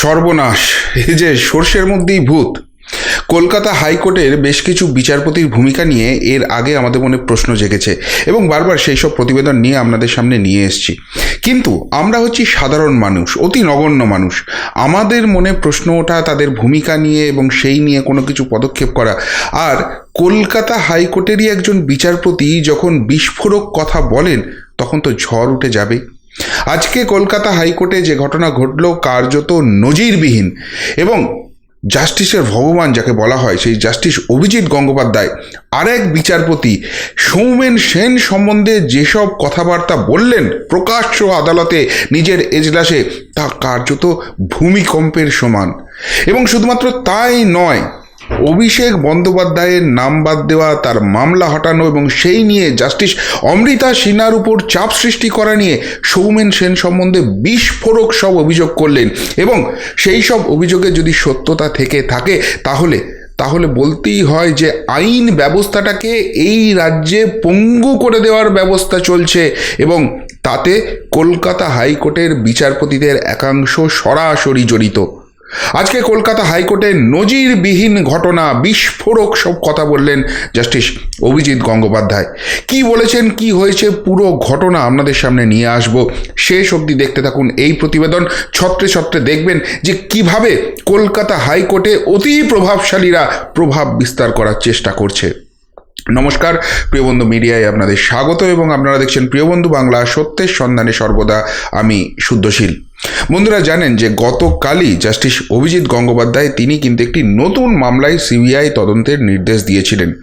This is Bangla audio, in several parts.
সর্বনাশ। এই যে সর্ষের মধ্যেই ভূত। কলকাতা হাইকোর্টের বেশ কিছু বিচারপতির ভূমিকা নিয়ে এর আগে আমাদের মনে প্রশ্ন জেগেছে এবং বারবার সেই সব প্রতিবেদন নিয়ে আপনাদের সামনে নিয়ে এসেছি। কিন্তু আমরা হচ্ছি সাধারণ মানুষ, অতি নগণ্য মানুষ। আমাদের মনে প্রশ্ন ওঠা, তাদের ভূমিকা নিয়ে এবং সেই নিয়ে কোনো কিছু পদক্ষেপ করা। আর কলকাতা হাইকোর্টেরই একজন বিচারপতি যখন বিস্ফোরক কথা বলেন, তখন তো ঝড় উঠে যাবে আজকে কলকাতা হাইকোর্টে যে ঘটনা ঘটল কার্যত নজিরবিহীন এবং জাস্টিসের ভগবান যাকে বলা হয় সেই জাস্টিস অভিজিৎ গঙ্গোপাধ্যায় আরেক বিচারপতি সৌমেন সেন সম্বন্ধে যেসব কথাবার্তা বললেন প্রকাশ্য আদালতে নিজের এজলাসে তা কার্যত ভূমিকম্পের সমান। এবং শুধুমাত্র তাই নয় অভিষেক বন্দ্যোপাধ্যায়ের নাম বাদ দেওয়া, তার মামলা হটানো এবং সেই নিয়ে জাস্টিস অমৃতা সিনহার উপর চাপ সৃষ্টি করা নিয়ে সৌমেন সেন সম্বন্ধে বিস্ফোরক সব অভিযোগ করলেন এবং সেই সব অভিযোগে যদি সত্যতা থেকে থাকে, তাহলে তাহলে বলতেই হয় যে আইন ব্যবস্থাটাকে এই রাজ্যে পঙ্গু করে দেওয়ার ব্যবস্থা চলছে এবং তাতে কলকাতা হাইকোর্টের বিচারপতিদের একাংশ সরাসরি জড়িত। আজকে কলকাতা হাইকোর্টে নজিরবিহীন ঘটনা, বিস্ফোরক সব কথা বললেন জাস্টিস অভিজিৎ গঙ্গোপাধ্যায়। কি বলেছেন, কি হয়েছে, পুরো ঘটনা আপনাদের সামনে নিয়ে আসব। শেষ অবধি দেখতে থাকুন এই প্রতিবেদন। ছত্রে ছত্রে দেখবেন যে কীভাবে কলকাতা হাইকোর্টে অতি প্রভাবশালীরা প্রভাব বিস্তার করার চেষ্টা করছে। নমস্কার প্রিয়বন্ধু মিডিয়ায় আপনাদের স্বাগত এবং আপনারা দেখছেন প্রিয়বন্ধু বাংলা সত্যের সন্ধানে সর্বদা আমি শুদ্ধশীল। বন্ধুরা জানেন যে গতকালই জাস্টিস অভিজিৎ গঙ্গোপাধ্যায় তিনি কিন্তু একটি নতুন মামলায় সিবিআই তদন্তের নির্দেশ দিয়েছিলেন।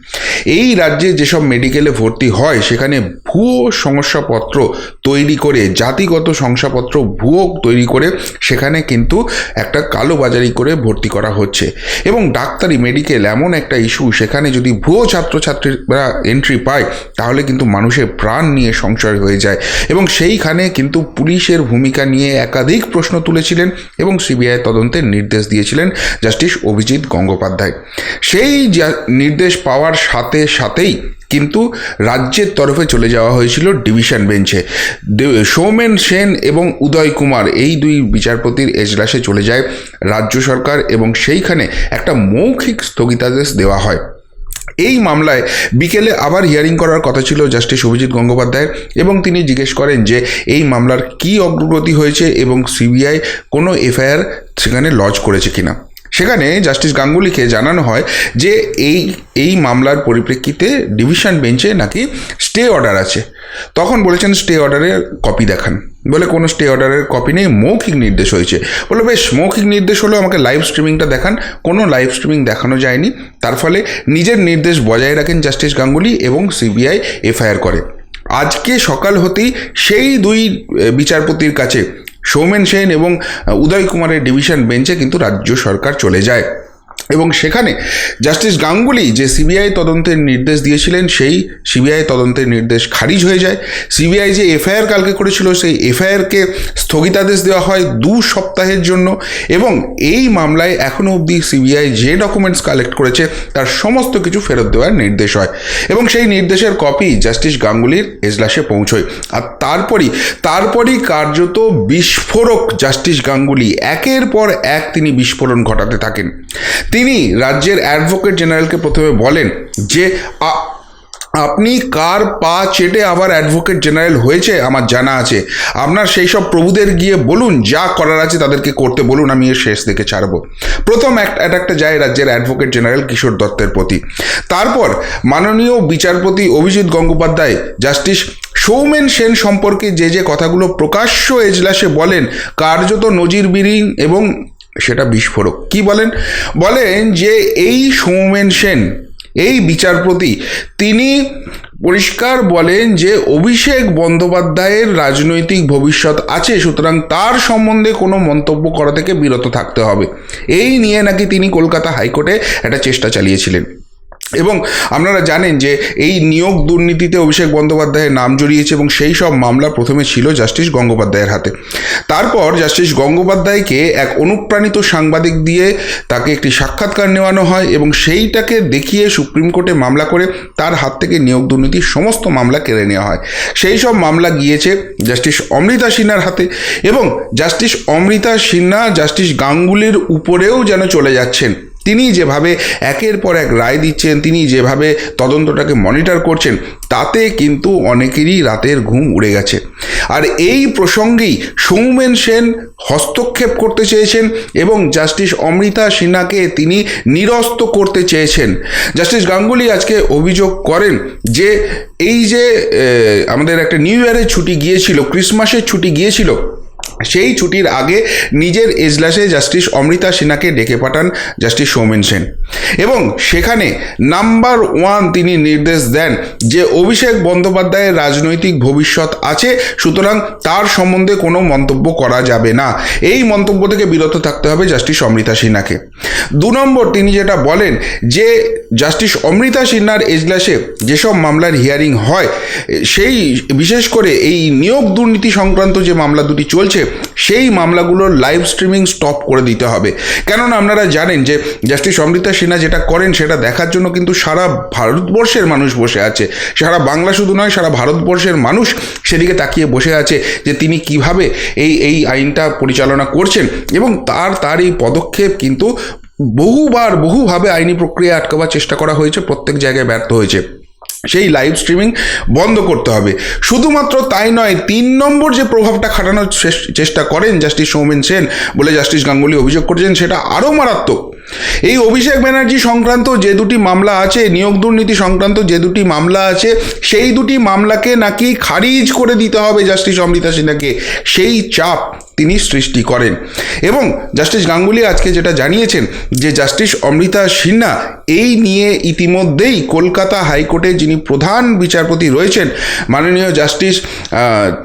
এই রাজ্যে যেসব মেডিকেলে ভর্তি হয়, সেখানে ভুয়ো শংসাপত্র তৈরি করে, জাতিগত শংসাপত্র ভুয়ো তৈরি করে, সেখানে কিন্তু একটা কালোবাজারি করে ভর্তি করা হচ্ছে। এবং ডাক্তারি মেডিকেল এমন একটা ইস্যু, সেখানে যদি ভুয়ো ছাত্রছাত্রীরা এন্ট্রি পায়, তাহলে কিন্তু মানুষের প্রাণ নিয়ে সংশয় হয়ে যায়। এবং সেইখানে কিন্তু পুলিশের ভূমিকা নিয়ে একাধিক প্রশ্ন তুলেছিলেন এবং সিবিআই তদন্তের নির্দেশ দিয়েছিলেন জাস্টিস অভিজিৎ গঙ্গোপাধ্যায়। সেই নির্দেশ পাওয়ার সাথে সাথেই কিন্তু রাজ্যের তরফে চলে যাওয়া হয়েছিল ডিভিশন বেঞ্চে। সৌমেন সেন এবং উদয় কুমার এই দুই বিচারপতির এজলাসে চলে যায় রাজ্য সরকার এবং সেইখানে একটা মৌখিক স্থগিতাদেশ দেওয়া হয়। এই মামলায় বিকেলে আবার হিয়ারিং করার কথা ছিল জাস্টিস অভিজিৎ গঙ্গোপাধ্যায়ের এবং তিনি জিজ্ঞেস করেন যে এই মামলার কী অগ্রগতি হয়েছে এবং সিবিআই কোনো এফআইআর সেখানে লজ করেছে কিনা। সেখানে জাস্টিস গাঙ্গুলিকে জানানো হয় যে এই এই মামলার পরিপ্রেক্ষিতে ডিভিশন বেঞ্চে নাকি স্টে অর্ডার আছে। তখন বলেছেন স্টে অর্ডারের কপি দেখান। বলে কোনো স্টে অর্ডারের কপি নেই, মৌখিক নির্দেশ হয়েছে। বলে বেশ, মৌখিক নির্দেশ হলেও আমাকে লাইভ স্ট্রিমিংটা দেখান। কোনো লাইভ স্ট্রিমিং দেখানো যায়নি। তার ফলে নিজের নির্দেশ বজায় রাখেন জাস্টিস গাঙ্গুলি এবং সিবিআই এফআইআর করে। আজকে সকাল হতেই সেই দুই বিচারপতির কাছে সৌমেন সেন এবং উদয় কুমারের ডিভিশন বেঞ্চে কিন্তু রাজ্য সরকার চলে যায়। এবং সেখানে জাস্টিস গাঙ্গুলি যে সিবিআই তদন্তের নির্দেশ দিয়েছিলেন, সেই সিবিআই তদন্তের নির্দেশ খারিজ হয়ে যায়। সিবিআই যে এফআইআর কালকে করেছিল, সেই এফআইআরকে স্থগিতাদেশ দেওয়া হয় দু সপ্তাহের জন্য এবং এই মামলায় এখনও অবধি সিবিআই যে ডকুমেন্টস কালেক্ট করেছে, তার সমস্ত কিছু ফেরত দেওয়ার নির্দেশ হয় এবং সেই নির্দেশের কপি জাস্টিস গাঙ্গুলির এজলাসে পৌঁছয়। আর তারপরই তারপরই কার্যত বিস্ফোরক জাস্টিস গাঙ্গুলি, একের পর এক তিনি বিস্ফোরণ ঘটাতে থাকেন। তিনি রাজ্যের অ্যাডভোকেট জেনারেলকে প্রথমে বলেন যে আপনি কার পা চেটে আবার অ্যাডভোকেট জেনারেল হয়েছে আমার জানা আছে। আপনার সেই সব প্রভুদের গিয়ে বলুন, যা করার আছে তাদেরকে করতে বলুন, আমি এর শেষ দেখে ছাড়বো। প্রথম অ্যাটাকটা যায় রাজ্যের অ্যাডভোকেট জেনারেল কিশোর দত্তের প্রতি। তারপর মাননীয় বিচারপতি অভিজিৎ গঙ্গোপাধ্যায় জাস্টিস সৌমেন সেন সম্পর্কে যে যে কথাগুলো প্রকাশ্য এজলাসে বলেন, কার্যত নজিরবিহীন এবং সেটা বিস্ফোরক। কি বলেন? বলেন যে এই সৌমেন সেন, এই বিচারপতি, তিনি পরিষ্কার বলেন যে অভিষেক বন্দ্যোপাধ্যায়ের রাজনৈতিক ভবিষ্যৎ আছে, সুতরাং তার সম্বন্ধে কোনো মন্তব্য করা থেকে বিরত থাকতে হবে। এই নিয়ে নাকি তিনি কলকাতা হাইকোর্টে একটা চেষ্টা চালিয়েছিলেন। এবং আপনারা জানেন যে এই নিয়োগ দুর্নীতিতে অভিষেক বন্দ্যোপাধ্যায়ের নাম জড়িয়েছে এবং সেই সব মামলা প্রথমে ছিল জাস্টিস গঙ্গোপাধ্যায়ের হাতে। তারপর জাস্টিস গঙ্গোপাধ্যায়কে এক অনুপ্রাণিত সাংবাদিক দিয়ে তাকে একটি সাক্ষাৎকার নেওয়ানো হয় এবং সেইটাকে দেখিয়ে সুপ্রিম কোর্টে মামলা করে তার হাত থেকে নিয়োগ দুর্নীতির সমস্ত মামলা কেড়ে নেওয়া হয়। সেই সব মামলা গিয়েছে জাস্টিস অমৃতা সিনহার হাতে এবং জাস্টিস অমৃতা সিনহা জাস্টিস গাঙ্গুলির উপরেও যেন চলে যাচ্ছেন। তিনি যেভাবে একের পর এক রায় দিচ্ছেন, তিনি যেভাবে তদন্তটাকে মনিটর করছেন, তাতে কিন্তু অনেকেরই রাতের ঘুম উড়ে গেছে। আর এই প্রসঙ্গেই সৌমেন সেন হস্তক্ষেপ করতে চেয়েছেন এবং জাস্টিস অমৃতা সিনহাকে তিনি নিরস্ত করতে চেয়েছেন। জাস্টিস গাঙ্গুলি আজকে অভিযোগ করেন যে এই যে আমাদের একটা নিউ ইয়ারের ছুটি গিয়েছিল, ক্রিসমাসের ছুটি গিয়েছিল সেই ছুটির আগে নিজের এজলাসে জাস্টিস অমৃতা সিনহাকে ডেকে পাঠান জাস্টিস সৌমেন সেন। এবং সেখানে নাম্বার ওয়ান তিনি নির্দেশ দেন যে অভিষেক বন্দ্যোপাধ্যায়ের রাজনৈতিক ভবিষ্যৎ আছে, সুতরাং তার সম্বন্ধে কোনো মন্তব্য করা যাবে না। এই মন্তব্য থেকে বিরত থাকতে হবে জাস্টিস অমৃতা সিনহাকে। দু নম্বর তিনি যেটা বলেন যে জাস্টিস অমৃতা সিনহার এজলাসে যেসব মামলার হিয়ারিং হয়, সেই বিশেষ করে এই নিয়োগ দুর্নীতি সংক্রান্ত যে মামলা দুটি চলছে সেই মামলাগুলোর লাইভ স্ট্রিমিং স্টপ করে দিতে হবে। কেননা আপনারা জানেন যে জাস্টিস অমৃতা সিনহা যেটা করেন সেটা দেখার জন্য কিন্তু সারা ভারতবর্ষের মানুষ বসে আছে। সারা বাংলা শুধু নয়, সারা ভারতবর্ষের মানুষ সেদিকে তাকিয়ে বসে আছে যে তিনি কীভাবে এই এই আইনটা পরিচালনা করছেন এবং তার তার এই পদক্ষেপ কিন্তু বহুবার, বহুভাবে আইনি প্রক্রিয়া আটকাবার চেষ্টা করা হয়েছে, প্রত্যেক জায়গায় ব্যর্থ হয়েছে। সেই লাইভ স্ট্রিমিং বন্ধ করতে হবে। শুধুমাত্র তাই নয়, তিন নম্বর যে প্রভাবটা খাটানোর চেষ্টা করেন জাস্টিস সৌমেন সেন বলে জাস্টিস গাঙ্গুলি অভিযোগ করেছেন, সেটা আরও মারাত্মক। এই অভিষেক ব্যানার্জি সংক্রান্ত যে দুটি মামলা আছে, নিয়োগ দুর্নীতি সংক্রান্ত যে দুটি মামলা আছে, সেই দুটি মামলাকে নাকি খারিজ করে দিতে হবে জাস্টিস অমৃতা সিনহাকে সেই চাপ তিনি সৃষ্টি করেন। এবং জাস্টিস গাঙ্গুলি আজকে যেটা জানিয়েছেন যে জাস্টিস অমৃতা সিনহা এই নিয়ে ইতিমধ্যেই কলকাতা হাইকোর্টে যিনি প্রধান বিচারপতি রয়েছেন, মাননীয় জাস্টিস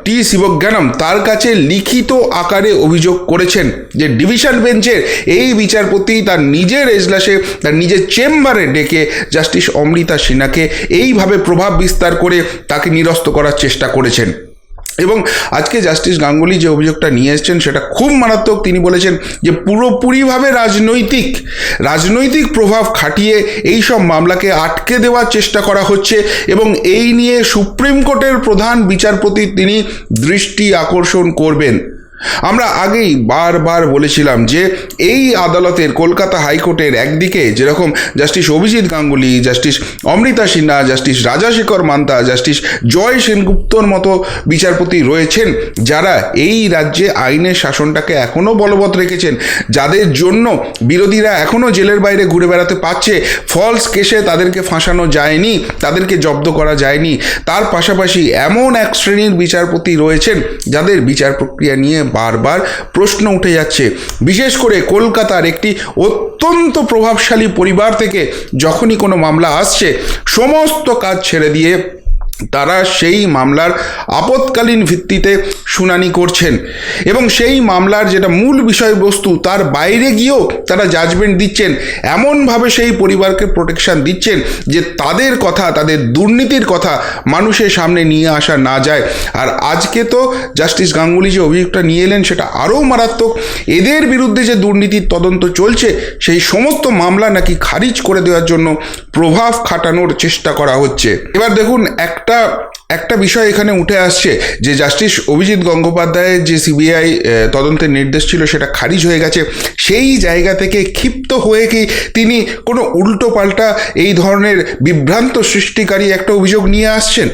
টি শিবজ্ঞানম, তার কাছে লিখিত আকারে অভিযোগ করেছেন যে ডিভিশন বেঞ্চের এই বিচারপতি তার নিজের এজলাসে, তার নিজের চেম্বারে ডেকে জাস্টিস অমৃতা সিনহাকে এইভাবে প্রভাব বিস্তার করে তাকে নিরস্ত করার চেষ্টা করেছেন। এবং আজকে জাস্টিস গাঙ্গুলি যে অভিযোগটা নিয়ে এসছেন সেটা খুব মারাত্মক। তিনি বলেছেন যে পুরোপুরিভাবে রাজনৈতিক রাজনৈতিক প্রভাব খাটিয়ে এই সব মামলাকে আটকে দেওয়ার চেষ্টা করা হচ্ছে এবং এই নিয়ে সুপ্রিম কোর্টের প্রধান বিচারপতি তিনি দৃষ্টি আকর্ষণ করবেন। আমরা আগেই বারবার বলেছিলাম যে এই আদালতের কলকাতা হাইকোর্টের একদিকে যেরকম justice Abhijit Ganguly, justice Amrita Sinha, justice Rajasekhar Mantha, justice Joy সেনগুপ্তর মতো বিচারপতি রয়েছেন, যারা এই রাজ্যে আইনের শাসনটাকে এখনও বলবৎ রেখেছেন, যাদের জন্য বিরোধীরা এখনও জেলের বাইরে ঘুরে বেড়াতে পারছে, ফলস কেসে তাদেরকে ফাঁসানো যায়নি, তাদেরকে জব্দ করা যায়নি, তার পাশাপাশি এমন এক শ্রেণির বিচারপতি রয়েছেন, যাদের বিচার প্রক্রিয়া নিয়ে বারবার প্রশ্ন উঠে যাচ্ছে। বিশেষ করে কলকাতার একটি অত্যন্ত প্রভাবশালী পরিবার থেকে যখনই কোনো মামলা আসছে, সমস্ত কাজ ছেড়ে দিয়ে তারা সেই মামলার আপৎকালীন ভিত্তিতে শুনানি করছেন। এবং সেই মামলার যেটা মূল বিষয়বস্তু, তার বাইরে গিয়েও তারা জাজমেন্ট দিচ্ছেন। এমনভাবে সেই পরিবারকে প্রোটেকশন দিচ্ছেন যে তাদের কথা, তাদের দুর্নীতির কথা মানুষের সামনে নিয়ে আসা না যায়। আর আজকে তো জাস্টিস গাঙ্গুলি যে অভিযোগটা নিয়ে এলেন, সেটা আরও মারাত্মক। এদের বিরুদ্ধে যে দুর্নীতির তদন্ত চলছে, সেই সমস্ত মামলা নাকি খারিজ করে দেওয়ার জন্য প্রভাব খাটানোর চেষ্টা করা হচ্ছে। এবার দেখুন একটা একটা বিষয় এখানে উঠে আসছে যে জাস্টিস অভিজিৎ গঙ্গোপাধ্যায়ের যে সিবিআই তদন্তের নির্দেশ ছিল সেটা খারিজ হয়ে গেছে। সেই জায়গা থেকে ক্ষিপ্ত হয়ে কি তিনি কোনো উল্টো পাল্টা এই ধরনের বিভ্রান্ত সৃষ্টিকারী একটা অভিযোগ নিয়ে আসছেন?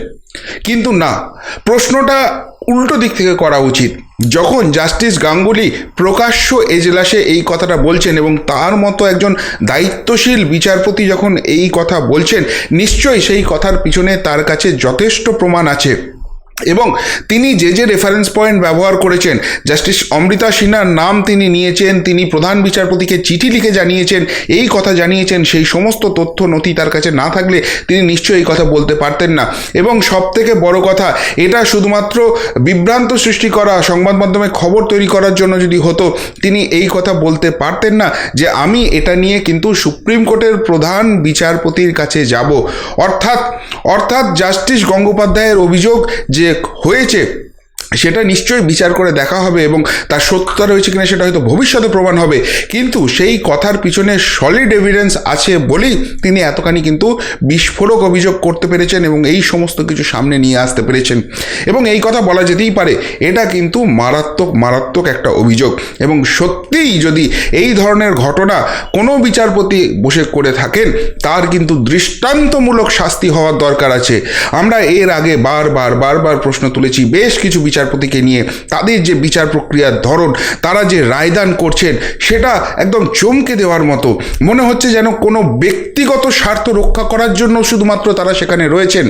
কিন্তু না। প্রশ্নটা উল্টো দিক থেকে করা উচিত। যখন জাস্টিস গাঙ্গুলি প্রকাশ্য এজলাসে এই কথাটা বলছেন এবং তার মতো একজন দায়িত্বশীল বিচারপতি যখন এই কথা বলছেন, নিশ্চয়ই সেই কথার পিছনে তার কাছে যথেষ্ট প্রমাণ আছে। এবং তিনি যে যে রেফারেন্স পয়েন্ট ব্যবহার করেছেন জাস্টিস অমৃতা সিনহার নাম তিনি নিয়েছেন, তিনি প্রধান বিচারপতিকে চিঠি লিখে জানিয়েছেন, এই কথা জানিয়েছেন, সেই সমস্ত তথ্য নথি তার কাছে না থাকলে তিনি নিশ্চয়ই এই কথা বলতে পারতেন না। এবং সব থেকে বড় কথা, এটা শুধুমাত্র বিভ্রান্ত সৃষ্টি করা, সংবাদ মাধ্যমে খবর তৈরি করার জন্য যদি হতো, তিনি এই কথা বলতে পারতেন না যে আমি এটা নিয়ে কিন্তু সুপ্রিম কোর্টের প্রধান বিচারপতির কাছে যাব। অর্থাৎ অর্থাৎ জাস্টিস গঙ্গোপাধ্যায়ের অভিযোগ যে হয়েছে। সেটা নিশ্চয়ই বিচার করে দেখা হবে এবং তার সত্যতা রয়েছে কিনা সেটা হয়তো ভবিষ্যতে প্রমাণ হবে। কিন্তু সেই কথার পিছনে সলিড এভিডেন্স আছে বলেই তিনি এতখানি কিন্তু বিস্ফোরক অভিযোগ করতে পেরেছেন এবং এই সমস্ত কিছু সামনে নিয়ে আসতে পেরেছেন। এবং এই কথা বলা যেতেই পারে, এটা কিন্তু মারাত্মক মারাত্মক একটা অভিযোগ। এবং সত্যিই যদি এই ধরনের ঘটনা কোনো বিচারপতি বসে করে থাকেন, তার কিন্তু দৃষ্টান্তমূলক শাস্তি হওয়ার দরকার আছে। আমরা এর আগে বারবার বারবার প্রশ্ন তুলেছি, বেশ কিছু বিচারপতিকে নিয়ে তাদের যে বিচার প্রক্রিয়ার ধরন, তারা যে রায়দান করছেন, সেটা একদম চমকে দেওয়ার মতো। মনে হচ্ছে যেন কোনো ব্যক্তিগত স্বার্থ রক্ষা করার জন্য শুধুমাত্র তারা সেখানে রয়েছেন।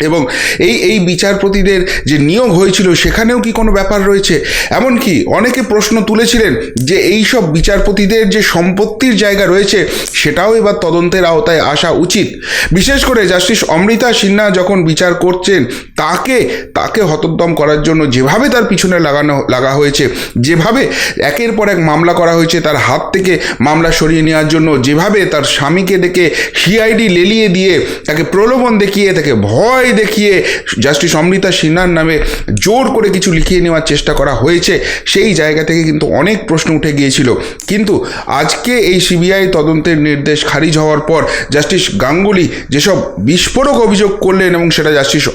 এবং এই এই বিচারপতিদের যে নিয়োগ হয়েছিল, সেখানেও কি কোনো ব্যাপার রয়েছে? এমনকি অনেকে প্রশ্ন তুলেছিলেন যে এই সব বিচারপতিদের যে সম্পত্তির জায়গা রয়েছে, সেটাও এবার তদন্তের আওতায় আসা উচিত। বিশেষ করে জাস্টিস অমৃতা সিনহা যখন বিচার করছেন, তাকে তাকে হতোদ্যম করার জন্য যেভাবে তার পিছনে লাগানো, লাগা হয়েছে, যেভাবে একের পর এক মামলা করা হয়েছে, তার হাত থেকে মামলা সরিয়ে নেওয়ার জন্য, যেভাবে তার স্বামীকে ডেকে সিআইডি লেলিয়ে দিয়ে, তাকে প্রলোভন দেখিয়ে, তাকে ভয় দেখিয়ে জাস্টিস অমৃতা সিনহার নামে জোর করে কিছু লিখিয়ে নেওয়ার চেষ্টা করা হয়েছে, সেই জায়গা থেকে কিন্তু অনেক প্রশ্ন উঠে গিয়েছিল। কিন্তু আজকে এই সিবিআই তদন্তের নির্দেশ খারিজ হওয়ার পর জাস্টিস গাঙ্গুলি যেসব বিস্ফোরক অভিযোগ করলেন এবং সেটা জাস্টিস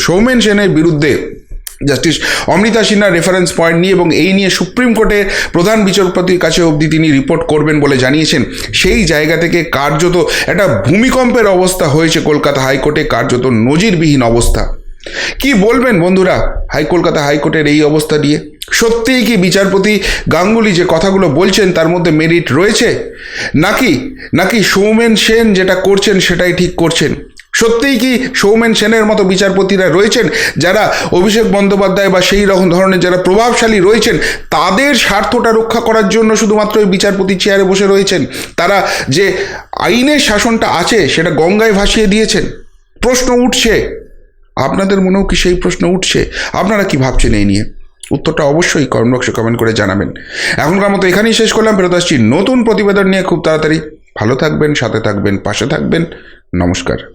সৌমেন সেনের বিরুদ্ধে জাস্টিস অমৃতা সিনহার রেফারেন্স পয়েন্ট নিয়ে এবং এই নিয়ে সুপ্রিম কোর্টের প্রধান বিচারপতির কাছে অবধি তিনি রিপোর্ট করবেন বলে জানিয়েছেন। সেই জায়গা থেকে কার্যত একটা ভূমিকম্পের অবস্থা হয়েছে কলকাতা হাইকোর্টে, কার্যত নজিরবিহীন অবস্থা। কি বলবেন বন্ধুরা হাই, কলকাতা হাইকোর্টের এই অবস্থা নিয়ে? সত্যিই কি বিচারপতি গাঙ্গুলি যে কথাগুলো বলছেন তার মধ্যে মেরিট রয়েছে? নাকি নাকি সৌমেন সেন যেটা করছেন সেটাই ঠিক করছেন? সত্যিই কি সৌমেন সেনের মতো বিচারপতিরা রয়েছেন? যারা অভিষেক বন্দ্যোপাধ্যায় বা সেই রকম ধরনের যারা প্রভাবশালী রয়েছেন, তাদের স্বার্থটা রক্ষা করার জন্য শুধুমাত্র ওই বিচারপতি চেয়ারে বসে রয়েছেন? তারা যে আইনের শাসনটা আছে, সেটা গঙ্গায় ভাসিয়ে দিয়েছেন? প্রশ্ন উঠছে। আপনাদের মনেও কি সেই প্রশ্ন উঠছে? আপনারা কি ভাবছেন এই নিয়ে? উত্তরটা অবশ্যই কমেন্ট কমেন্ট করে জানাবেন। এখনকার মতো এখানেই শেষ করলাম। ফেরত আসছি নতুন প্রতিবেদন নিয়ে খুব তাড়াতাড়ি। ভালো থাকবেন, সাথে থাকবেন, পাশে থাকবেন। নমস্কার।